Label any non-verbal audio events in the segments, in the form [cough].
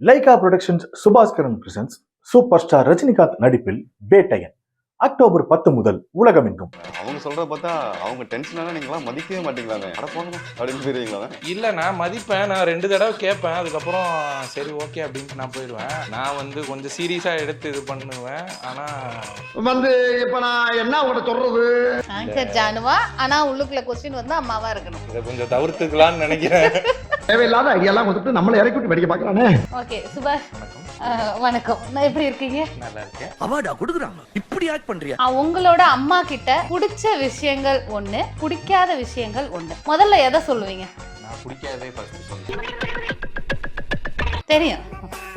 Lyca productions Subaskaran presents super star Rajinikanth நடிப்பில் Vettaiyan October பத்து முதல் உலகமெங்கும். அவங்க சொல்றத பார்த்தா அவங்க டென்ஷனான நீங்களாம் மதிக்கவே போங்கம்மா அப்படின்னு போயிருவீங்களா இல்ல நான் மதிப்பேன். நான் ரெண்டு தடவை கேட்பேன். அதுக்கப்புறம் சரி ஓகே அப்படின்ட்டு நான் போயிடுவேன். நான் வந்து கொஞ்சம் சீரியஸா எடுத்து இது பண்ணுவேன். ஆனா வந்து இப்ப நான் என்ன உங்கள்கிட்ட சொல்றது? ஜானுவா ஆனா உள்ளுக்குள்ள கொஸ்டின் வந்து அம்மாவா இருக்கணும். இதை கொஞ்சம் தவிர்த்துக்கலாம்னு நினைக்கிறேன். [laughs] தேவையில்லாத ஐடியாலாம் கொடுத்துட்டு நம்மளை இறக்கி விட்டு வெடிக்க பார்க்கலானே ஓகே சுபாஷ் வணக்கம். நான் எப்படி இருக்கீங்க? நல்லா இருக்கேன் அவார்டா கொடுக்குறாங்க. இப்படி ஆக்ட் பண்றியா? உங்களோட அம்மா கிட்ட பிடிச்ச விஷயங்கள் ஒண்ணு பிடிக்காத விஷயங்கள் ஒண்ணு. முதல்ல எதை சொல்லுவீங்க? நான் பிடிக்காதே ஃபர்ஸ்ட் சொல்றேன். தெரியும்.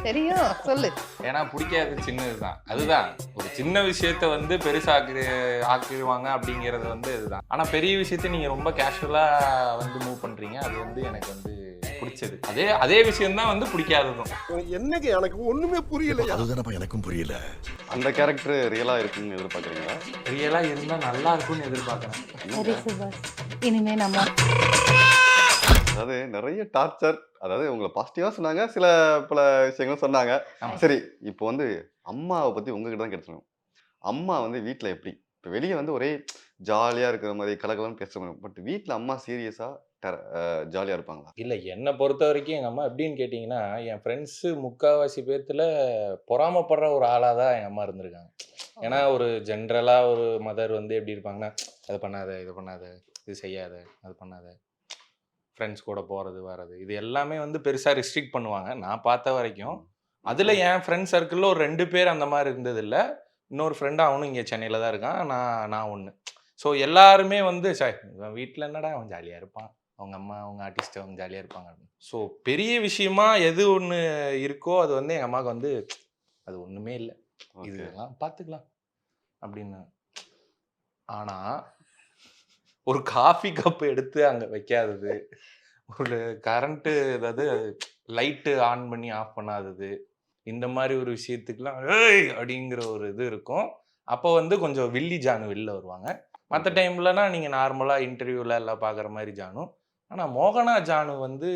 தெரியும் சொல்லு. ஏன்னா பிடிக்காது சின்னதுதான் அதுதான். ஒரு சின்ன விஷயத்த வந்து பெருசாக்கி ஆக்கிடுவாங்க அப்படிங்கிறது வந்து இதுதான். ஆனா பெரிய விஷயத்த நீங்க ரொம்ப கேஷுவலா வந்து மூவ் பண்றீங்க. அது வந்து எனக்கு வந்து பிடிச்சது. அதே அதே விஷயம் தான் வந்து பிடிக்காததும். என்னங்க எனக்கு ஒண்ணுமே புரியலையா? அதுதானப்பா எனக்கும் புரியல. அந்த கேரக்டர் ரியலா இருக்குன்னு எதிர்பார்க்குறீங்களா? ரியலா இருந்தா நல்லா இருக்கும்னு எதிர்பார்க்கறேன். சரி சுபாஷ். இனிமே நம்ம அதாவது நிறைய டார்ச்சர் அதாவது உங்களை பாசிட்டிவா சொன்னாங்க சில பல விஷயங்களும் சொன்னாங்க. சரி இப்போ வந்து அம்மாவை பத்தி உங்ககிட்ட தான் கேட்டுருக்கோம் அம்மா வந்து வீட்ல எப்படி? இப்போ வெளியே வந்து ஒரே ஜாலியா இருக்கிற மாதிரி கலகலன்னு மாதிரி பட் வீட்ல அம்மா சீரியஸா ஜாலியா இருப்பாங்களா? இல்ல என்னை பொறுத்த வரைக்கும் எங்க அம்மா எப்படின்னு கேட்டிங்கன்னா என் ஃப்ரெண்ட்ஸு முக்காவாசி பேர்த்துல பொறாமப்படுற ஒரு ஆளாக தான் எங்கள் அம்மா இருந்திருக்காங்க. ஏன்னா ஒரு ஜென்ரலாக ஒரு மதர் வந்து எப்படி இருப்பாங்கன்னா அதை பண்ணாத இது பண்ணாத இது செய்யாத அது பண்ணாத. ஃப்ரெண்ட்ஸ் கூட போகிறது வர்றது. இது எல்லாமே வந்து பெருசாக ரெஸ்ட்ரிக்ட் பண்ணுவாங்க. நான் பார்த்த வரைக்கும் அதில் என் ஃப்ரெண்ட் சர்க்கிளில் ஒரு ரெண்டு பேர் அந்த மாதிரி இருந்ததில்ல. இன்னொரு ஃப்ரெண்டு அவனும் இங்கே சென்னையில் தான் இருக்கான். நான் நான் ஒன்று ஸோ எல்லாருமே வந்து இவன் வீட்டில் என்னடா? அவன் ஜாலியாக இருப்பான். அவங்க அம்மா அவங்க ஆர்டிஸ்ட் அவங்க ஜாலியாக இருப்பாங்க. ஸோ பெரிய விஷயமா எது ஒன்று இருக்கோ அது வந்து எங்கள் அம்மாவுக்கு வந்து அது ஒன்றுமே இல்லை. இதெல்லாம் பார்த்துக்கலாம். அப்படின்னு. ஆனால் ஒரு காஃபி கப் எடுத்து அங்கே வைக்காதது. ஒரு கரண்ட்டு ஏதாவது லைட்டு ஆன் பண்ணி ஆஃப் பண்ணாதது. இந்த மாதிரி ஒரு விஷயத்துக்குலாம் ஏய்! அப்படிங்கிற ஒரு இது இருக்கும். அப்போ வந்து கொஞ்சம் வில்லி ஜானு வெளில வருவாங்க. மற்ற டைம்லனா நீங்கள் நார்மலாக இன்டர்வியூவில் எல்லாம் பார்க்குற மாதிரி ஜானு. ஆனால் மோகனா ஜானு வந்து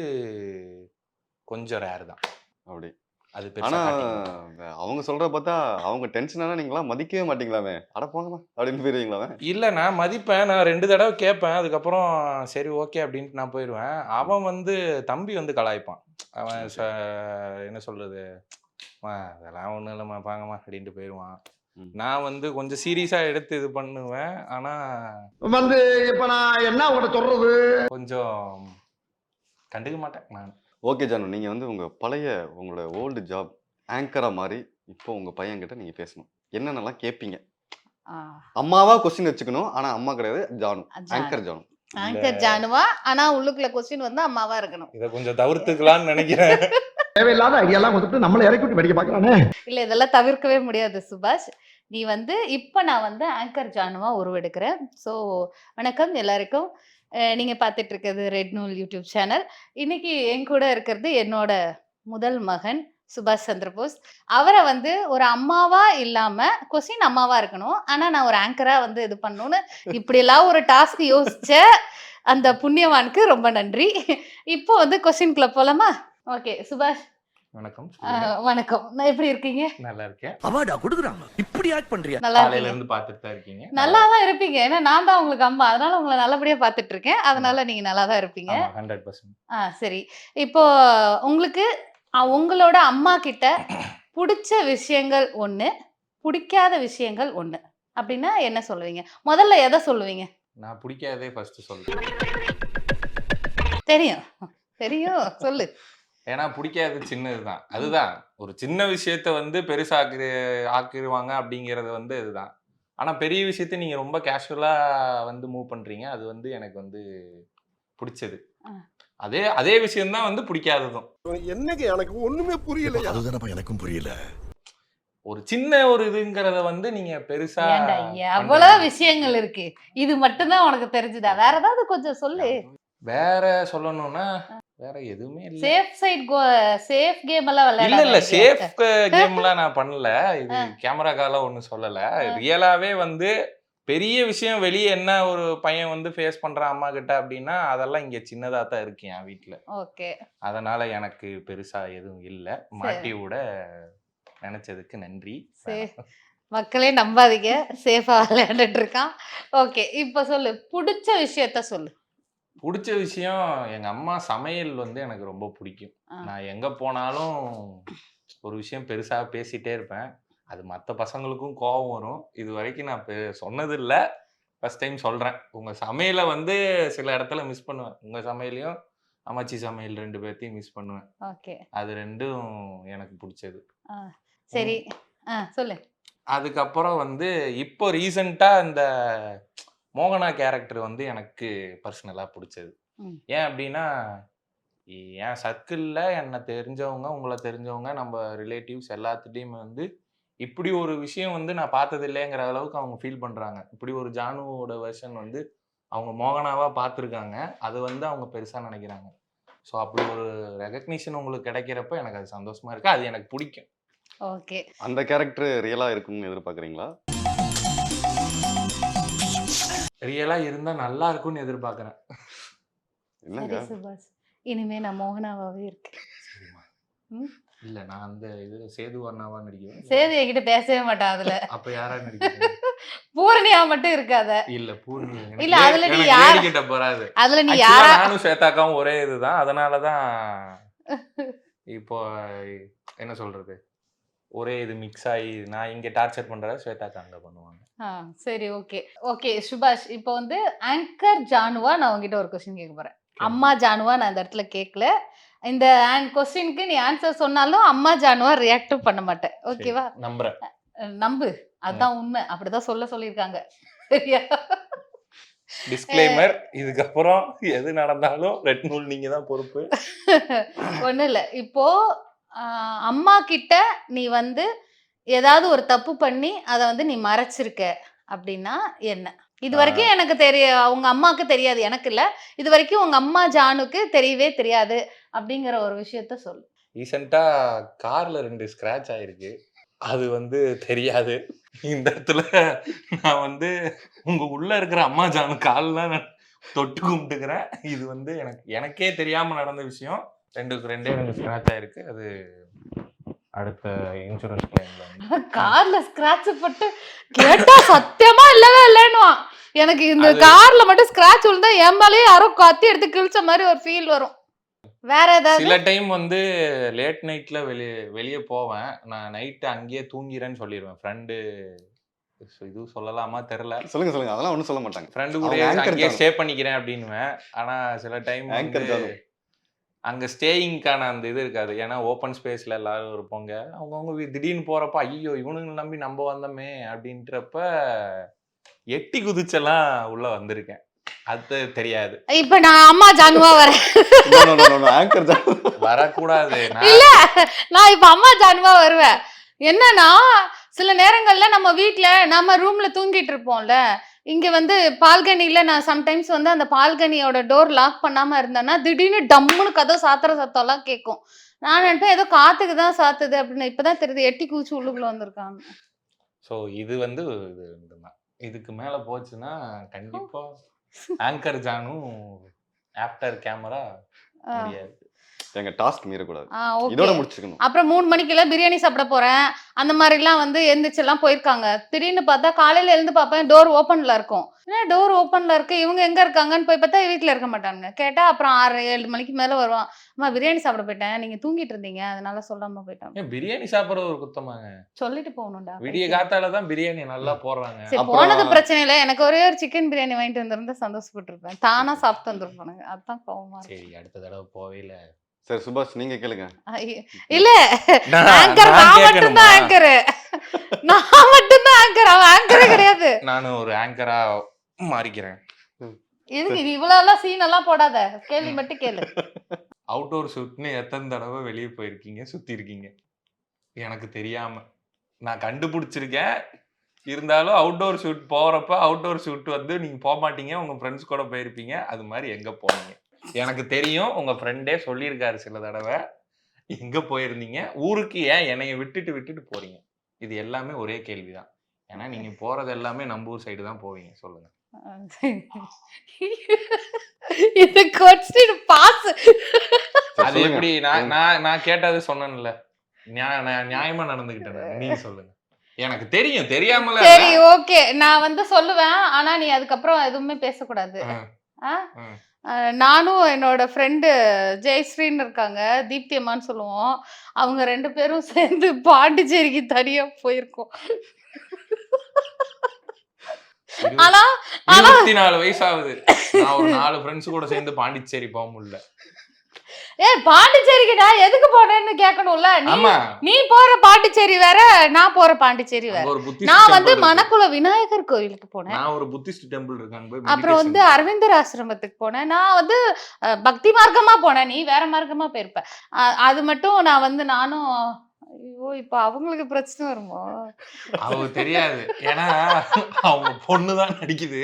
கொஞ்சம் ரேர் தான். அப்படி. அது ஆனா காட்டிக்க அவங்க சொல்றத பார்த்தா அவங்க டென்ஷனான நீங்களாம் மதிக்கவே மாட்டீங்களாமே. அட போங்கம்மா அப்படின்னு போயிருவீங்களாமே. இல்லை நான் மதிப்பேன். நான் ரெண்டு தடவை கேட்பேன். அதுக்கப்புறம் சரி ஓகே அப்படின்ட்டு நான் போயிடுவேன் அவன் வந்து தம்பி வந்து கலாய்ப்பான். அவன் ச- என்ன சொல்றது? "அம்மா, அதெல்லாம் ஒன்றும் இல்லைம்மா பாங்கம்மா அப்படின்ட்டு போயிடுவான். நான் வந்து கொஞ்சம் சீரியஸாக எடுத்து இது பண்ணுவேன். ஆனால் வந்து இப்ப நான் என்ன உங்கள்கிட்ட சொல்றது? கொஞ்சம் கண்டுக்க மாட்டேன் நான். ஓகே ஜானு. நீங்க வந்து உங்க பழைய உங்களோட ஓல்டு ஜாப் ஆங்கரா மாதிரி இப்போ உங்க பையன் கிட்ட நீங்க பேசணும். என்னென்னலாம் கேட்பீங்க அம்மாவா கொஸ்டின் வச்சுக்கணும். ஆனா அம்மா கிடையாது ஜானு. ஜானு. ஆங்கர் ஜானு. ஆங்கர் ஜானுவா? ஆனா உள்ளுக்குள்ள கொஸ்டின் வந்து அம்மாவா இருக்கணும். இதை கொஞ்சம் தவிர்த்துக்கலாம்னு நினைக்கிறேன். தேவையில்லாத ஐடியாலாம் கொடுத்துட்டு நம்மளை இறக்கி விட்டு வெடிக்க பார்க்கலானே இல்ல இதெல்லாம் தவிர்க்கவே முடியாது சுபாஷ். நீ வந்து இப்போ நான் வந்து ஆங்கர் ஜானுவா உருவெடுக்கிறேன். ஸோ வணக்கம் எல்லாருக்கும். அஹ் நீங்க பார்த்துட்டு இருக்கிறது ரெட் நூல் யூடியூப் சேனல். இன்னைக்கு என் கூட இருக்கிறது என்னோட முதல் மகன் சுபாஷ் சந்திரபோஸ். அவரை வந்து ஒரு அம்மாவா இல்லாம கொஸ்டின் அம்மாவா இருக்கணும். ஆனா நான் ஒரு ஆங்கரா வந்து இது பண்ணணும்னு இப்படியெல்லாம் ஒரு டாஸ்க் யோசிச்ச அந்த புண்ணியவானுக்கு ரொம்ப நன்றி. இப்போ வந்து கொஸ்டின்குள்ள போலாமா? ஓகே சுபாஷ். வணக்கம் வணக்கம். நான் எப்படி இருக்கீங்க? நல்லா இருக்கேன் அவார்டா கொடுக்குறாங்க இப்படி ஆக்ட் பண்றியா? நல்லா காலையில இருந்து பார்த்துட்டு தான் இருக்கீங்க. நல்லா தான் இருப்பீங்க. ஏன்னா நான் தான் உங்களுக்கு அம்மா. அதனால உங்களை நல்லபடியா பார்த்துட்டு இருக்கேன். அதனால நீங்க நல்லா தான் இருப்பீங்க ஹண்ட்ரட் பர்சன்ட் ஆ சரி. இப்போ உங்களுக்கு உங்களோட அம்மா கிட்ட பிடிச்ச விஷயங்கள் ஒண்ணு பிடிக்காத விஷயங்கள் ஒண்ணு அப்படின்னா என்ன சொல்லுவீங்க? முதல்ல எதை சொல்லுவீங்க? நான் பிடிக்காதே ஃபர்ஸ்ட் சொல்றேன். தெரியும். தெரியும். சொல்லு. ஏன்னா பிடிக்காது சின்னதுதான் அதுதான் ஒரு சின்ன விஷயத்த வந்து பெருசாக்கி ஆக்கிடுவாங்க அப்படிங்கிறது வந்து இதுதான் ஆனா பெரிய விஷயத்த நீங்க ரொம்ப கேஷுவலா வந்து மூவ் பண்றீங்க. அது வந்து எனக்கு வந்து பிடிச்சது. அதே அதே விஷயம்தான் வந்து பிடிக்காததும். என்னங்க எனக்கு ஒண்ணுமே புரியலையா? அதுதானப்பா எனக்கும் புரியல. ஒரு சின்ன ஒரு இதுங்கிறத வந்து நீங்க பெருசா எவ்வளவு பண்றீங்க. விஷயங்கள் இருக்கு. இது மட்டும்தான் உனக்கு தெரிஞ்சுதா? வேற ஏதாவது கொஞ்சம் சொல்லு. வேற சொல்லணும்னா வேற எதுவுமே இல்ல. Safe side go safe game எல்லாம் இல்ல விளையாட இல்ல சேஃப் கேம்லாம் நான் பண்ணல. இது கேமரா காலம் ஒன்றும் சொல்லல. ரியலாவே வந்து பெரிய விஷயம் வெளியே என்ன ஒரு பையன் வந்து ஃபேஸ் பண்றான் அம்மா கிட்ட அப்படின்னா அதெல்லாம் இங்க சின்னதா தான் இருக்கு என் வீட்ல. ஓகே. அதனால எனக்கு பெருசா எதுவும் இல்லை. மாட்டி விட நினைச்சதுக்கு நன்றி. மக்களே நம்பாதீங்க. சேஃபா விளையாண்டுட்டு இருக்கான். ஓகே இப்போ சொல்லு. பிடிச்ச விஷயத்த சொல்லு. பிடிச்ச விஷயம் எங்க அம்மா சமையல் வந்து எனக்கு ரொம்ப பிடிக்கும். நான் எங்க போனாலும் ஒரு விஷயம் பெருசா பேசிட்டே இருப்பேன். அது மற்ற பசங்களுக்கும் கோபம் வரும். இது வரைக்கும் நான் சொன்னது இல்லை ஃபர்ஸ்ட் டைம் சொல்றேன். உங்க சமையலை வந்து சில இடத்துல மிஸ் பண்ணுவேன். உங்க சமையலையும் அம்மாச்சி சமையல் ரெண்டு பேர்த்தையும் மிஸ் பண்ணுவேன். ஓகே. அது ரெண்டும் எனக்கு பிடிச்சது. சரி. சொல்லு. அதுக்கப்புறம் வந்து இப்போ ரீசண்டாக இந்த மோகனா கேரக்டர் வந்து எனக்கு பர்சனலாக பிடிச்சது. ஏன் அப்படின்னா என் சர்க்கிளில் என்னை தெரிஞ்சவங்க உங்களை தெரிஞ்சவங்க நம்ம ரிலேட்டிவ்ஸ் எல்லாத்துட்டையுமே வந்து இப்படி ஒரு விஷயம் வந்து நான் பார்த்தது இல்லைங்கிற அளவுக்கு அவங்க ஃபீல் பண்ணுறாங்க இப்படி ஒரு ஜானுவோட வெர்ஷன் வந்து அவங்க மோகனாவாக பார்த்துருக்காங்க. அது வந்து அவங்க பெருசாக நினைக்கிறாங்க. ஸோ அப்படி ஒரு ரெகக்னிஷன் உங்களுக்கு கிடைக்கிறப்ப எனக்கு அது சந்தோஷமா இருக்கு. அது எனக்கு பிடிக்கும். ஓகே. அந்த கேரக்டர் ரியலா இருக்கும்னு எதிர்பார்க்குறீங்களா? ரியலாக இருந்தால் நல்லா இருக்கும்னு எதிர்பார்க்குறேன். சுபாஷ். இனிமே நான் மோகனாவாவே இருக்கேன். சரிம்மா. இல்ல நான் அந்த இது சேது வர்ணாவா நடிக்கிறேன். சேது என்கிட்ட பேசவே மாட்டான் அதுல. அப்ப யாரா நடிக்கிறேன் பூரணியா மட்டும் இருக்காத. இல்ல பூர்ணி. எனக்கு இல்ல, அதுல நீ யார- கிட்ட போறாது. அதுல நீ யாரா நானும் ஸ்வேதாக்காவும் ஒரே இதுதான். அதனாலதான் [laughs] இப்போ என்ன சொல்றது? ஒரே இது மிக்ஸ் ஆகி நான் இங்க டார்ச்சர் பண்றத ஸ்வேதாக்கா அங்க பண்ணுவாங்க. ஆ, சரி ஓகே ஓகே சுபாஷ் இப்போ வந்து ஆங்கர் ஜானுவா நான் உங்ககிட்ட ஒரு கொஸ்டின் கேட்க போறேன். அம்மா ஜானுவா நான் இந்த இடத்துல கேட்கல. இந்த கொஸ்டினுக்கு நீ ஆன்சர் சொன்னாலும் அம்மா ஜானுவா ரியாக்ட் பண்ண மாட்டேன். ஓகேவா நம்புறேன். நம்பு. அதான் உண்மை. அப்படிதான் சொல்ல சொல்லியிருக்காங்க. சரியா? டிஸ்க்ளைமர் இதுக்கப்புறம் எது நடந்தாலும் ரெட் நூல் நீங்க தான் பொறுப்பு. [laughs] ஒன்றும் இல்லை. இப்போ அம்மா கிட்ட நீ வந்து ஏதாவது ஒரு தப்பு பண்ணி அதை வந்து நீ மறைச்சிருக்க அப்படின்னா என்ன? இது வரைக்கும் எனக்கு தெரிய உங்க அம்மாவுக்கு தெரியாது எனக்கு இல்ல. இது வரைக்கும் உங்க அம்மா ஜானுக்கு தெரியவே தெரியாது அப்படிங்கிற ஒரு விஷயத்த சொல்லு. ரீசெண்டா கார்ல ரெண்டு ஸ்கிராட்ச் ஆயிருக்கு. அது வந்து தெரியாது. இந்த இடத்துல நான் வந்து உங்க உள்ள இருக்கிற அம்மா ஜானு கால்லாம் தொட்டு கும்பிட்டுக்கிறேன். இது வந்து எனக்கு எனக்கே தெரியாம நடந்த விஷயம். ரெண்டுக்கு ரெண்டே ரெண்டு ஸ்கிராட்ச் ஆயிருக்கு. அது அடுத்த இன்சூரன்ஸ் கிளைம்ல கார்ல ஸ்கிராட்ச் பட்டு கேட்டா சத்தியமா இல்லவே இல்லைன்னுவான். எனக்கு இந்த கார்ல மட்டும் ஸ்கிராட்ச் விழுந்தா என் மேலேயே யாரோ கத்தி எடுத்து கிழிச்ச மாதிரி ஒரு ஃபீல் வரும். வேற ஏதாவது? சில டைம் வந்து லேட் நைட்ல வெளியே வெளியே போவேன். நான் நைட்டு அங்கேயே தூங்கிறேன்னு சொல்லிடுவேன் ஃப்ரெண்டு இது சொல்லலாமா? தெரில சொல்லுங்க சொல்லுங்க. அதெல்லாம் ஒன்றும் சொல்ல மாட்டாங்க. ஃப்ரெண்டு கூட அங்கேயே. ஸ்டே பண்ணிக்கிறேன் அப்படின்னுவேன். ஆனா சில டைம் தான். அங்க ஸ்டேயிங்க்கான அந்த இது இருக்காது. ஏன்னா ஓப்பன் ஸ்பேஸ்ல எல்லாரும் இருப்போங்க. அவங்கவுங்க திடீர்னு போறப்ப ஐயோ இவனுங்க நம்பி நம்ம வந்தோமே அப்படின்றப்ப எட்டி குதிச்செல்லாம் உள்ள வந்திருக்கேன். அது தெரியாது. இப்ப நான் அம்மா ஜானுவா வரேன். ஆங்கர் வரக்கூடாது. இல்ல நான் இப்ப அம்மா ஜானுவா வருவேன். என்னன்னா சில நேரங்கள்ல நம்ம வீட்ல நம்ம ரூம்ல தூங்கிட்டு இருப்போம்ல. இங்க வந்து பால்கனில நான் சம்டைம்ஸ் வந்து அந்த பால்கனியோட டோர் லாக் பண்ணாம இருந்தேன்னா திடீர்னு டம்முன்னு கதவு சாத்துற சத்தம் எல்லாம் கேட்கும். நான் நினைப்பேன் ஏதோ காத்துக்கு தான் சாத்துது அப்படின்னு இப்பதான் தெரியுது எட்டி கூச்சி உள்ளுக்குள்ள வந்திருக்காங்க. ஸோ இது வந்து இது இதுக்கு மேல போச்சுன்னா கண்டிப்பா ஆங்கர் ஜானும் ஆஃப்டர் கேமரா. முடியாது. எங்க டாஸ்க் மீறக்கூடாது. இதோட முடிச்சுக்கணும். அப்புறம் மூணு மணிக்கெல்லாம் பிரியாணி சாப்பிட போறேன். அந்த மாதிரிலாம் வந்து எந்திரிச்செல்லாம் போயிருக்காங்க. திடீர்னு பார்த்தா காலையில எழுந்து பார்ப்பேன் டோர் ஓப்பன்ல இருக்கும். என்ன டோர் ஓப்பன்ல இருக்கு? இவங்க எங்க இருக்காங்கன்னு போய் பார்த்தா வீட்ல இருக்க மாட்டாங்க கேட்டா அப்புறம் ஆறு ஏழு மணிக்கு மேல வருவான். அம்மா பிரியாணி சாப்பிட போயிட்டேன். நீங்க தூங்கிட்டு இருந்தீங்க. அதனால சொல்லாம போயிட்டாங்க ஏன் பிரியாணி சாப்பிட்றது ஒரு குத்தமாங்க. சொல்லிட்டு போகணும்டா. விடிய காத்தால தான் பிரியாணி நல்லா போடுறாங்க. போனது பிரச்சனை இல்லை எனக்கு ஒரே ஒரு சிக்கன் பிரியாணி வாங்கிட்டு வந்திருந்தா சந்தோஷப்பட்டிருப்பேன். தானா சாப்பிட்டு வந்திருப்பானுங்க. அதான் கோவமா சரி அடுத்த தடவை போவே இல்ல. சரி சுபாஷ் நீங்க கேளுங்க. இல்ல. நான் ஆங்கர் நான் கேட்கணுமா? மட்டும்தான் ஆங்கர் நான் மட்டும்தான் ஆங்கர் அவன் ஆங்கரே [laughs] கிடையாது. நானும் ஒரு ஆங்கரா மாறிக்கிறேன். எதுக்கு இது இவ்வளவு எல்லாம் சீன் எல்லாம் போடாத? கேள்வி மட்டும் கேளு. [laughs] அவுட்டோர் ஷூட்னு எத்தனை தடவை வெளியே போயிருக்கீங்க சுத்தி இருக்கீங்க? எனக்கு தெரியாம. நான் கண்டுபிடிச்சிருக்கேன். இருந்தாலும் அவுட்டோர் ஷூட் போறப்ப அவுட்டோர் ஷூட் வந்து நீங்க போக மாட்டீங்க உங்க ஃப்ரெண்ட்ஸ் கூட போயிருப்பீங்க. அது மாதிரி எங்க போனீங்க? எனக்கு தெரியும் உங்க ஃப்ரெண்டே சொல்லியிருக்காரு சில தடவை. எங்க போயிருந்தீங்க? ஊருக்கு ஏன் என்னைய விட்டுட்டு விட்டுட்டு போறீங்க? இது எல்லாமே ஒரே கேள்விதான். ஏன்னா நீங்க போறது எல்லாமே நம்பூர் சைடு தான் போவீங்க. சொல்லுங்க. இது கொஸ்டின் பாஸ் அது. எப்படி? நான் நான் நான் கேட்டது சொன்னேன்ல. நியாயமா நடந்துகிட்டேன் நான். நீங்க சொல்லுங்க. எனக்கு தெரியும் தெரியாமல. சரி ஓகே நான் வந்து சொல்லுவேன். ஆனா நீ அதுக்கப்புறம் எதுவுமே பேசக்கூடாது. ஆ. நானும் என்னோட ஃப்ரெண்டு ஜெயஸ்ரீன்னு இருக்காங்க தீப்தி அம்மான்னு சொல்லுவோம். அவங்க ரெண்டு பேரும் சேர்ந்து பாண்டிச்சேரிக்கு தனியா போயிருக்கோம். ஆனா இருபத்தி நாலு வயசு ஆகுது நான் ஒரு நாலு ஃப்ரெண்ட்ஸ் கூட சேர்ந்து பாண்டிச்சேரி போக முடியல. ஏ பாண்டிச்சேரிக்குடா எதுக்கு போனேன்னு கேட்கணும்ல நீ நீ போற பாண்டிச்சேரி வேற நான் போற பாண்டிச்சேரி வேற. நான் வந்து. மணக்குள விநாயகர் கோயிலுக்கு போனேன். நான் ஒரு புத்திஸ்ட் டெம்பிள் இருக்காங்க அப்புறம் வந்து அரவிந்தர் ஆசிரமத்துக்கு போனேன். நான் வந்து பக்தி மார்க்கமா போனேன். நீ வேற மார்க்கமா போயிருப்ப. அது மட்டும் நான் வந்து நானும் ஐயோ இப்ப அவங்களுக்கு பிரச்சனை வருமோ? அவங்க தெரியாது. ஏன்னா அவங்க பொண்ணு தான் நடிக்குது.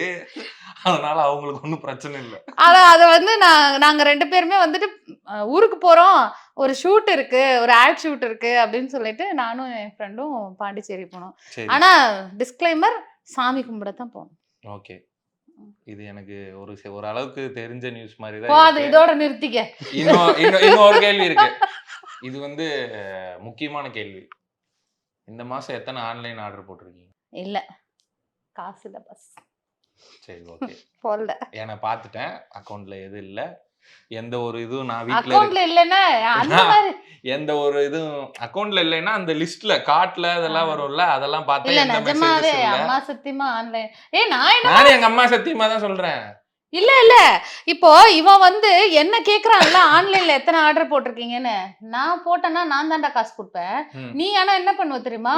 அதனால அவங்களுக்கு ஒன்றும் பிரச்சனை இல்லை. ஆனா அத வந்து நான் நாங்க ரெண்டு பேருமே வந்துட்டு ஊருக்கு போறோம். ஒரு ஷூட் இருக்கு ஒரு ஆட் ஷூட் இருக்கு அப்படின்னு சொல்லிட்டு நானும் என் ஃப்ரெண்டும் பாண்டிச்சேரி போனோம். ஆனா டிஸ்க்ளைமர் சாமி கும்பிட தான் போனோம். ஓகே. இது எனக்கு ஒரு ஒரு அளவுக்கு தெரிஞ்ச நியூஸ் மாதிரி தான். இதோட நிறுத்திக்க. இன்னும் ஒரு கேள்வி இருக்கு. இது வந்து முக்கியமான கேள்வி. இந்த மாசம் எத்தனை ஆன்லைன் ஆர்டர் போட்டிருக்கீங்க? இல்ல. காசு இல்ல பஸ். சரி [laughs] ஓகே. போடல. ஏன்னா பார்த்துட்டேன். அக்கௌண்ட்ல எதுவும் இல்ல. எந்த ஒரு இதுவும் நான் வீட்ல இல்லன்னா அந்த மாதிரி. எந்த ஒரு இதுவும் அக்கௌண்ட்ல இல்லைன்னா அந்த லிஸ்ட்ல கார்ட்ல அதெல்லாம். வரும்ல அதெல்லாம் பார்த்தா இல்ல நிஜமாவே அம்மா சத்தியமா ஆன்லைன் ஏ நான் என்ன நானும் எங்க அம்மா சத்தியமா தான் சொல்றேன். இல்ல இல்ல. இப்போ இவன் வந்து என்ன கேக்குறான்ல? ஆன்லைன்ல எத்தனை ஆர்டர் போட்டிருக்கீங்கன்னு? நான் போட்டேன்னா நான் தான்டா காசு கொடுப்பேன். நீ ஆனா என்ன பண்ணுவ தெரியுமா?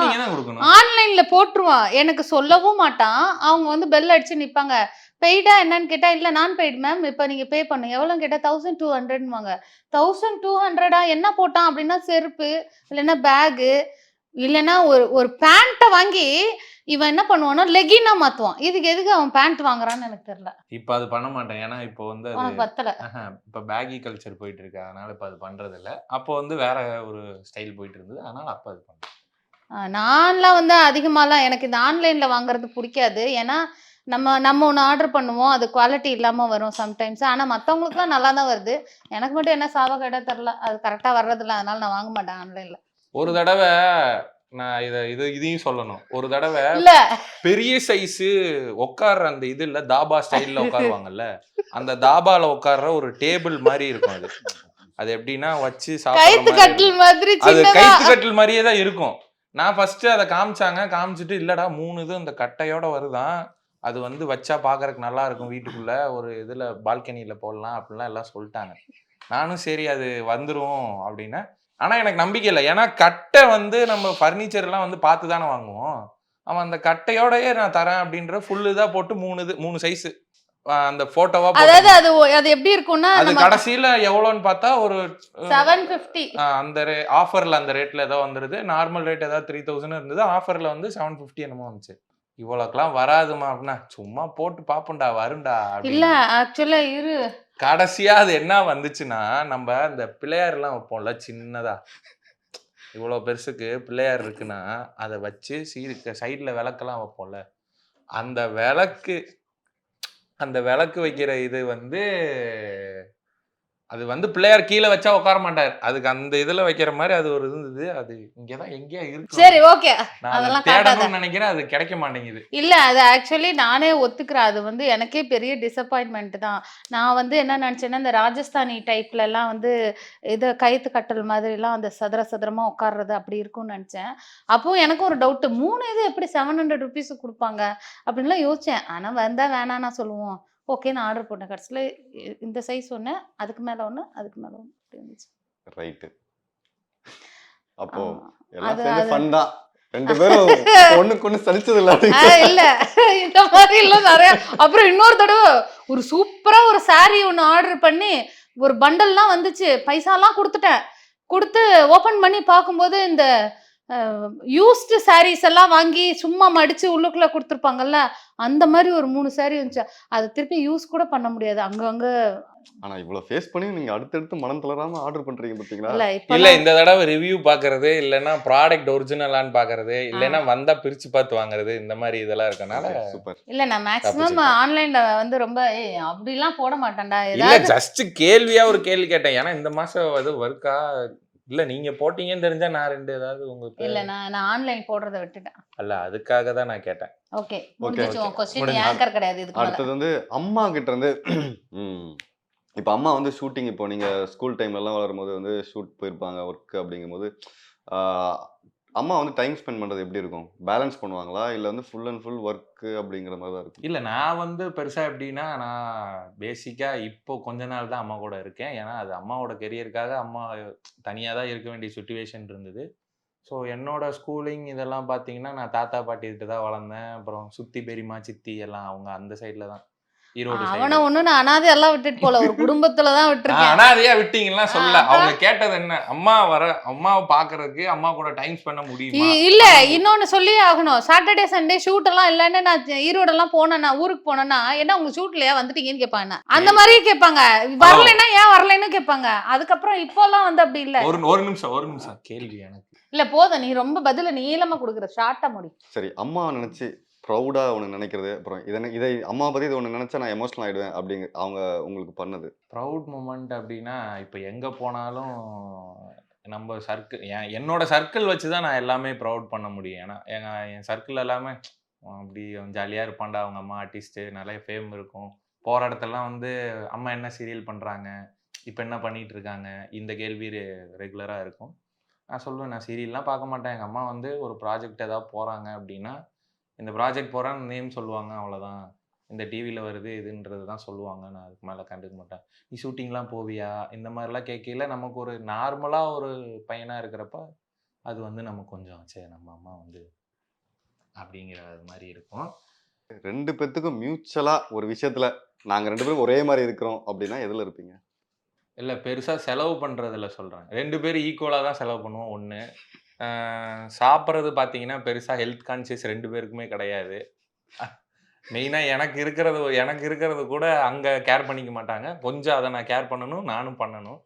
ஆன்லைன்ல போட்டுருவான். எனக்கு சொல்லவும் மாட்டான். அவங்க வந்து பெல் அடிச்சு நிப்பாங்க. பெய்டா என்னன்னு கேட்டா இல்ல நான் பெய்டு மேம் இப்போ நீங்க பே பண்ணுங்க எவ்வளவு கேட்டா தௌசண்ட் டூ ஹண்ட்ரட்வாங்க தௌசண்ட் டூ ஹண்ட்ரடா என்ன போட்டான் அப்படின்னா செருப்பு இல்லைன்னா பேகு இல்லைன்னா ஒரு ஒரு பேண்ட்டை வாங்கி இவன் என்ன பண்ணுவான்னா லெகினா மாத்துவான். இதுக்கு எதுக்கு அவன் பேண்ட் வாங்குறான்னு எனக்கு தெரியல. இப்ப அது பண்ண மாட்டேன். ஏன்னா இப்போ வந்து அது உனக்கு பத்தல இப்ப பேகி கல்ச்சர் போயிட்டு இருக்கு அதனால இப்ப அது பண்றது இல்ல அப்போ வந்து வேற ஒரு ஸ்டைல் போயிட்டு இருந்தது அதனால அப்ப அது பண்ணேன் ஆஹ் நான்லாம் வந்து அதிகமாலாம் எனக்கு இந்த ஆன்லைன்ல வாங்குறது பிடிக்காது. ஏன்னா நம்ம நம்ம ஒன்று ஆர்டர் பண்ணுவோம். அது குவாலிட்டி இல்லாம வரும் சம்டைம்ஸ் ஆனா மற்றவங்களுக்குலாம் நல்லா தான் வருது. எனக்கு மட்டும் என்ன சாவ கேட்டா தெரில அது கரெக்டாக வர்றதில்ல. அதனால நான் வாங்க மாட்டேன் ஆன்லைன்ல ஒரு தடவை நான் இத இது இதையும் சொல்லணும். ஒரு தடவை பெரிய சைஸ் உட்கார்ற அந்த இது இல்ல தாபா ஸ்டைல்ல [laughs] உட்காருவாங்கல்ல அந்த தாபால உட்கார்ற ஒரு டேபிள் மாதிரி இருக்கும் அது. அது எப்படின்னா வச்சு சாப்பிடுற மாதிரி கட்டில் மாதிரி அது கைத்து கட்டில் மாதிரியே தான் இருக்கும். நான் ஃபர்ஸ்ட் அதை காமிச்சாங்க காமிச்சிட்டு இல்லடா மூணு இது இந்த கட்டையோட வருதான் அது வந்து வச்சா பார்க்கறதுக்கு நல்லா இருக்கும் வீட்டுக்குள்ள ஒரு இதுல பால்கனியில போடலாம் அப்படிலாம் எல்லாம் சொல்லிட்டாங்க. நானும் சரி அது வந்துரும் அப்படின்னா ஆனா எனக்கு நம்பிக்கை இல்லை. ஏன்னா கட்டை வந்து நம்ம ஃபர்னிச்சர் எல்லாம் வந்து பார்த்து தானே வாங்குவோம். அவன் அந்த கட்டையோடயே நான் தரேன் அப்படின்ற ஃபுல் இதா போட்டு மூணு இது மூணு சைஸ் அந்த போட்டோவா அதாவது அது அது எப்படி இருக்கும்னா அது கடைசியில எவ்வளோன்னு பார்த்தா ஒரு செவன் ஃபிஃப்டி அந்த ரே ஆஃபரில் அந்த ரேட்டில் ஏதோ வந்துருது. நார்மல் ரேட் ஏதாவது த்ரீ தௌசண்ட் இருந்தது. ஆஃபரில் வந்து செவன் ஃபிஃப்டி என்னமோ வந்துச்சு. இவ்வளோக்கெல்லாம் வராதுமா அப்படின்னா சும்மா போட்டு பார்ப்போம்டா வரும்டா இல்ல ஆக்சுவலா இரு. கடைசியாக அது என்ன வந்துச்சுன்னா நம்ம இந்த பிள்ளையார்லாம் வைப்போம்ல சின்னதா. இவ்வளோ பெருசுக்கு பிள்ளையார் இருக்குன்னா அதை வச்சு சீருக்கு சைடில் விளக்கெல்லாம் வைப்போம்ல. அந்த விளக்கு அந்த விளக்கு வைக்கிற இது வந்து அது வந்து பிள்ளையார் கீழே வச்சா உட்கார மாட்டார். அதுக்கு அந்த இதுல வைக்கிற மாதிரி அது ஒரு இருந்தது. அது இங்கதான் எங்கேயா இருக்கு. சரி ஓகே. அதெல்லாம். தேடணும்னு நினைக்கிறேன். அது கிடைக்க மாட்டேங்குது. இல்ல அது ஆக்சுவலி நானே ஒத்துக்கிறேன். அது வந்து எனக்கே பெரிய டிசப்பாயின்மெண்ட் தான். நான் வந்து என்ன நினைச்சேன்னா இந்த ராஜஸ்தானி டைப்ல எல்லாம் வந்து இது கயித்து கட்டல் மாதிரி எல்லாம் அந்த சதுர சதுரமா உட்கார்றது அப்படி இருக்கும்னு நினைச்சேன். அப்போ எனக்கும் ஒரு டவுட் மூணு இது எப்படி செவன் ஹண்ட்ரட் ருபீஸ் கொடுப்பாங்க? அப்படின்லாம் யோசிச்சேன். ஆனா வந்தா வேணாம்னா சொல்லுவோம். ஓகே நான் ஆர்டர் போட்டேன். கடைசியில் இந்த சைஸ் ஒன்று அதுக்கு மேல ஒன்று அதுக்கு மேல ஒன்று அப்படி இருந்துச்சு. ரைட்டு அப்போ. எல்லாம் தான். ரெண்டு பேரும் [laughs] ஒண்ணுக்கு ஒண்ணு சலிச்சது இல்ல ஆ, இல்ல. இந்த மாதிரி எல்லாம் நிறைய. அப்புறம் இன்னொரு தடவை ஒரு சூப்பரா ஒரு saree ஒண்ணு ஆர்டர் பண்ணி ஒரு பண்டல்லாம் வந்துச்சு. பைசாலாம் கொடுத்துட்டேன். கொடுத்து ஓபன் பண்ணி பார்க்கும்போது இந்த யூஸ்டு sarees எல்லாம் வாங்கி சும்மா மடிச்சு உள்ளுக்குள்ள கொடுத்துருப்பாங்கல்ல அந்த மாதிரி ஒரு மூணு saree வந்துச்சு அதை திருப்பி யூஸ் கூட பண்ண முடியாது. அங்கங்க ஆனா இவ்வளவு ஃபேஸ் பண்ணி நீங்க அடுத்தடுத்து மனம் தளராம ஆர்டர் பண்றீங்க பாத்தீங்களா? இல்ல இந்த தடவை ரிவ்யூ பாக்குறது இல்லைன்னா ப்ராடக்ட் ஒரிஜினலான்னு பாக்குறது இல்லைன்னா வந்தா பிரிச்சு பார்த்து வாங்குறது இந்த மாதிரி இதெல்லாம் இருக்கனால சூப்பர் இல்ல நான் மேக்ஸிமம். ஆன்லைன்ல வந்து ரொம்ப ஏய் அப்படிலாம் போட மாட்டேன்டா. இல்ல ஜஸ்ட் கேள்வியா ஒரு கேள்வி கேட்டேன். ஏன்னா இந்த மாசம் அது ஒர்க்கா இல்ல நீங்க போட்டீங்கன்னு தெரிஞ்சா நான் ரெண்டு ஏதாவது உங்களுக்கு இல்ல நான் நான் ஆன்லைன் போடுறத விட்டுட்டேன். அல்ல அதுக்காக தான் நான் கேட்டேன். ஓகே முடிஞ்சிச்சு கொஸ்டின் முடிஞ்சு. ஆங்கர் கிடையாது இதுக்கு மேல. அடுத்தது வந்து அம்மா கிட்ட இருந்து ம், இப்ப அம்மா வந்து ஷூட்டிங் இப்போ நீங்க ஸ்கூல் டைம்ல எல்லாம் வளரும் போது வந்து ஷூட் போயிருப்பாங்க ஒர்க் அப்படிங்கும்போது அம்மா வந்து டைம் ஸ்பெண்ட் பண்ணுறது எப்படி இருக்கும்? பேலன்ஸ் பண்ணுவாங்களா? இல்லை வந்து ஃபுல் அண்ட் ஃபுல் ஒர்க்கு அப்படிங்கிற மாதிரி தான் இருக்கும்? இல்லை நான் வந்து பெருசாக எப்படின்னா நான் பேசிக்காக இப்போ கொஞ்ச நாள் தான் அம்மா கூட இருக்கேன். ஏன்னா அது அம்மாவோட கெரியருக்காக அம்மா தனியாக தான் இருக்க வேண்டிய சுச்சுவேஷன் இருந்தது. ஸோ என்னோட ஸ்கூலிங் இதெல்லாம் பார்த்தீங்கன்னா நான் தாத்தா பாட்டிகிட்ட தான் வளர்ந்தேன். அப்புறம் சுத்தி பெரியம்மா சித்தி எல்லாம் அவங்க அந்த சைடில் தான். அவனை. ஒண்ணு நான் அனாதை எல்லாம் விட்டுட்டு போல. ஒரு குடும்பத்துல தான் ஆ, விட்டுருக்கேன். அனாதையா விட்டீங்கன்னா சொல்ல அவங்க கேட்டது என்ன? அம்மா வர அம்மாவை பாக்குறதுக்கு அம்மா கூட டைம் ஸ்பெண்ட் முடியுமா? இல்ல இன்னொன்னு சொல்லி ஆகணும். சாட்டர்டே சண்டே ஷூட் எல்லாம் இல்லைன்னு நான் ஈரோடு எல்லாம் போனேன்னா ஊருக்கு போனேன்னா என்ன உங்க ஷூட்லயா வந்துட்டீங்கன்னு கேட்பாங்க. அந்த மாதிரியே கேட்பாங்க. வரலைன்னா ஏன் வரலைன்னு கேட்பாங்க. அதுக்கப்புறம் இப்போல்லாம் வந்து அப்படி இல்ல. ஒரு ஒரு நிமிஷம் ஒரு நிமிஷம். கேள்வி எனக்கு. இல்ல போதும். நீ ரொம்ப பதில நீளமா கொடுக்குற. ஷார்ட்டா முடி சரி அம்மா நினைச்சு ப்ரௌடாக ஒன்று நினைக்கிறது. அப்புறம் இதை இதை அம்மா பற்றி இது ஒன்று நினச்சா நான் எமோஷனல் ஆகிடுவேன் அப்படிங்க அவங்க உங்களுக்கு பண்ணது. ப்ரௌட் மூமெண்ட் அப்படின்னா இப்போ எங்கே போனாலும் நம்ம சர்க்கிள் என் என்னோட சர்க்கிள் வச்சு தான் நான் எல்லாமே ப்ரௌட் பண்ண முடியும். ஏன்னா எங்கள் என் சர்க்கிள் எல்லாமே அப்படி ஜாலியாக இருப்பான்டா அவங்க அம்மா ஆர்டிஸ்ட்டு நிறைய ஃபேம் இருக்கும். போகிற இடத்துலலாம் வந்து அம்மா என்ன சீரியல் பண்ணுறாங்க இப்போ என்ன பண்ணிட்டு இருக்காங்க? இந்த கேள்வி ரெகுலராக இருக்கும். நான் சொல்லுவேன் நான் சீரியல்லாம் பார்க்க மாட்டேன். எங்கள் அம்மா வந்து ஒரு ப்ராஜெக்ட் ஏதாவது போகிறாங்க அப்படின்னா இந்த ப்ராஜெக்ட் போகிறான்னு நேம் சொல்லுவாங்க அவ்வளோதான் இந்த டிவியில் வருது இதுன்றது தான் சொல்லுவாங்க. நான் அதுக்கு மேலே கண்டுக்க மாட்டேன். நீ ஷூட்டிங்லாம் போவியா? இந்த மாதிரிலாம் கேட்கல நமக்கு ஒரு நார்மலாக ஒரு பையனாக இருக்கிறப்ப அது வந்து நமக்கு கொஞ்சம் சரி நம்ம அம்மா வந்து அப்படிங்கிற மாதிரி இருக்கும். ரெண்டு பேத்துக்கும் மியூச்சுவலா ஒரு விஷயத்துல நாங்க ரெண்டு பேரும் ஒரே மாதிரி இருக்கிறோம் அப்படின்னா எதுல இருப்பீங்க? இல்லை பெருசாக செலவு பண்ணுறதுல சொல்கிறேன் ரெண்டு பேரும் ஈக்குவலாக தான் செலவு பண்ணுவோம். ஒன்று சாப்பிட்றது பார்த்தீங்கன்னா பெருசாக ஹெல்த் கான்சியஸ் ரெண்டு பேருக்குமே கிடையாது. மெயினாக எனக்கு இருக்கிறது எனக்கு இருக்கிறது கூட அங்கே கேர் பண்ணிக்க மாட்டாங்க. கொஞ்சம் அதை நான் கேர் பண்ணணும் நானும் பண்ணணும்.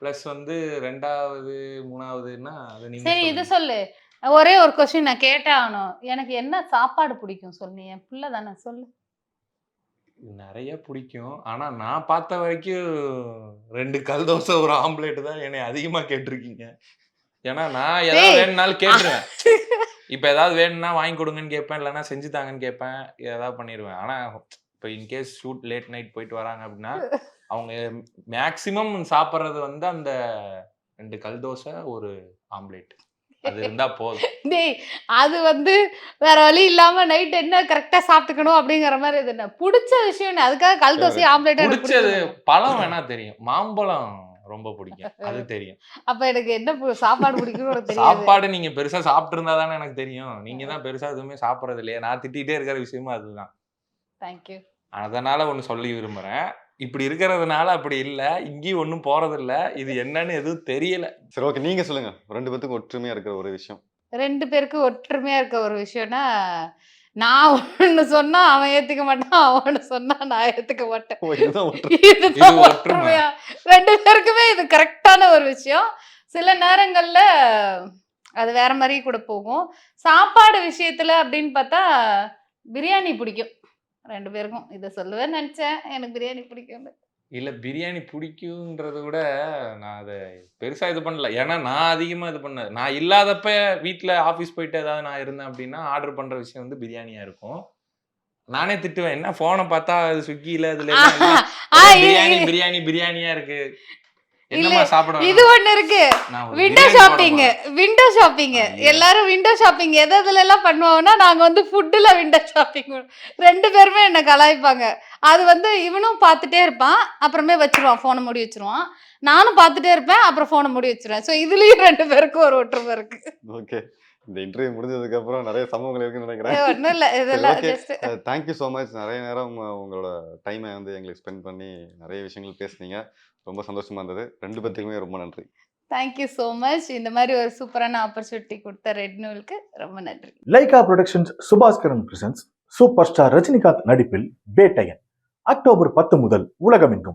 ப்ளஸ் வந்து ரெண்டாவது மூணாவதுன்னா அது நீங்க சரி இது. சொல்லு. ஒரே ஒரு கொஸ்டின் நான் கேட்டே ஆகணும். எனக்கு என்ன சாப்பாடு பிடிக்கும் சொல்லு என் பிள்ளை தானே சொல்லு. நிறைய பிடிக்கும். ஆனா நான் பார்த்த வரைக்கும் ரெண்டு கல் தோசை ஒரு ஆம்லேட் தான் என்னை அதிகமா கேட்டிருக்கீங்க. ஏன்னா நான் ஏதாவது. வேணும்னாலும் கேட்டுருவேன். இப்ப ஏதாவது வேணும்னா வாங்கி கொடுங்கன்னு கேட்பேன் இல்லைன்னா செஞ்சு தாங்கன்னு கேட்பேன் ஏதாவது பண்ணிடுவேன் ஆனா இப்போ இன்கேஸ் ஷூட் லேட் நைட் போயிட்டு வராங்க அப்படின்னா அவங்க மேக்சிமம் சாப்பிட்றது வந்து அந்த ரெண்டு கல் தோசை ஒரு ஆம்லேட் அது இருந்தா போதும். டேய் அது வந்து வேற வழி இல்லாம நைட் என்ன கரெக்டா சாப்பிட்டுக்கணும் அப்படிங்கிற மாதிரி இது என்ன? பிடிச்ச விஷயம்? அதுக்காக கல் தோசை ஆம்லேட் பிடிச்சது பழம் வேணா தெரியும். மாம்பழம் ரொம்ப பிடிக்கும். [laughs] அது தெரியும். அப்ப எனக்கு என்ன சாப்பாடு தெரியாது? சாப்பாடு நீங்க பெருசா சாப்பிட்டு இருந்தா தானே எனக்கு தெரியும். நீங்க தான் பெருசா எதுவுமே சாப்பிடுறது இல்லையா நான் திட்டிகிட்டே இருக்கிற விஷயமும் அதுதான். தேங்க்யூ அதனால ஒண்ணு சொல்லி விரும்புறேன். இப்படி இருக்கிறதுனால அப்படி இல்ல. இங்கேயும் ஒண்ணும் போறது இல்ல இது என்னன்னு எதுவும் தெரியல. சரி ஓகே நீங்க சொல்லுங்க. ரெண்டு பேத்துக்கும் ஒற்றுமையா இருக்கிற ஒரு விஷயம். ரெண்டு பேருக்கு ஒற்றுமையா இருக்க ஒரு விஷயம்னா நான் ஒண்ணு சொன்னா அவன் ஏத்துக்க மாட்டான் அவன் சொன்னா நான் ஏத்துக்க மாட்டேன். ஓ, இதுதான் ஒற்றுமை. இதுதான் இது ஒற்றுமை. ஒற்றுமையா? ரெண்டு பேருக்குமே இது கரெக்டான ஒரு விஷயம். சில நேரங்களில் அது வேற மாதிரி கூட போகும். சாப்பாடு விஷயத்துல அப்படின்னு பார்த்தா பிரியாணி பிடிக்கும். ரெண்டு பேருக்கும். இதை சொல்லுவேன்னு நினச்சேன். எனக்கு பிரியாணி பிடிக்கும் இல்லை பிரியாணி பிடிக்குன்றத விட நான் அதை பெருசாக இது பண்ணல. ஏன்னா நான் அதிகமாக இது பண்ண நான் இல்லாதப்ப வீட்டில் ஆஃபீஸ் போயிட்டு ஏதாவது நான் இருந்தேன் அப்படின்னா ஆர்டர் பண்ணுற விஷயம் வந்து பிரியாணியாக இருக்கும். நானே திட்டுவேன் என்ன போனை பார்த்தா அது ஸ்விக்கியில இதுல இ- பிரியாணி பிரியாணி பிரியாணியா இருக்கு. இல்ல, என்னமா சாப்பிட இது ஒண்ணு இருக்கு. Window shopping. Window shopping. எல்லாரும் விண்டோ ஷாப்பிங் எது எதுல எல்லாம் பண்ணுவாங்கன்னா நாங்க வந்து ஃபுட்டுல விண்டோ ஷாப்பிங் ரெண்டு பேருமே என்ன கலாய்ப்பாங்க. அது வந்து இவனும் பார்த்துட்டே இருப்பான். அப்புறமே வச்சிருவான் போனை மூடி வச்சிருவான். நானும் பார்த்துட்டே இருப்பேன் அப்புறம் போனை மூடி வச்சிருவேன். ஸோ இதுலயும் ரெண்டு பேருக்கும் ஒரு ஒற்றுமை இருக்கு. ஓகே இந்த இன்டர்வியூ முடிஞ்சதுக்கு அப்புறம் நிறைய சம்பவங்கள் இருக்குன்னு நினைக்கிறேன். ஒன்றும் இல்லை. இதெல்லாம் தேங்க்யூ ஸோ மச் நிறைய நேரம் உங்க- உங்களோட டைமை வந்து எங்களுக்கு ஸ்பெண்ட் பண்ணி நிறைய விஷயங்கள் பேசுனீங்க. ரொம்ப சந்தோஷமா இருந்தது. ரெண்டு பேத்துக்குமே ரொம்ப நன்றி. தேங்க்யூ ஸோ மச் இந்த மாதிரி ஒரு சூப்பரான ஆப்பர்ச்சுனிட்டி கொடுத்த ரெட் நூலுக்கு ரொம்ப நன்றி. Lyca productions Subaskaran presents super star Rajinikanth நடிப்பில் பேட்டையன் அக்டோபர் பத்து முதல் உலகமெங்கும்.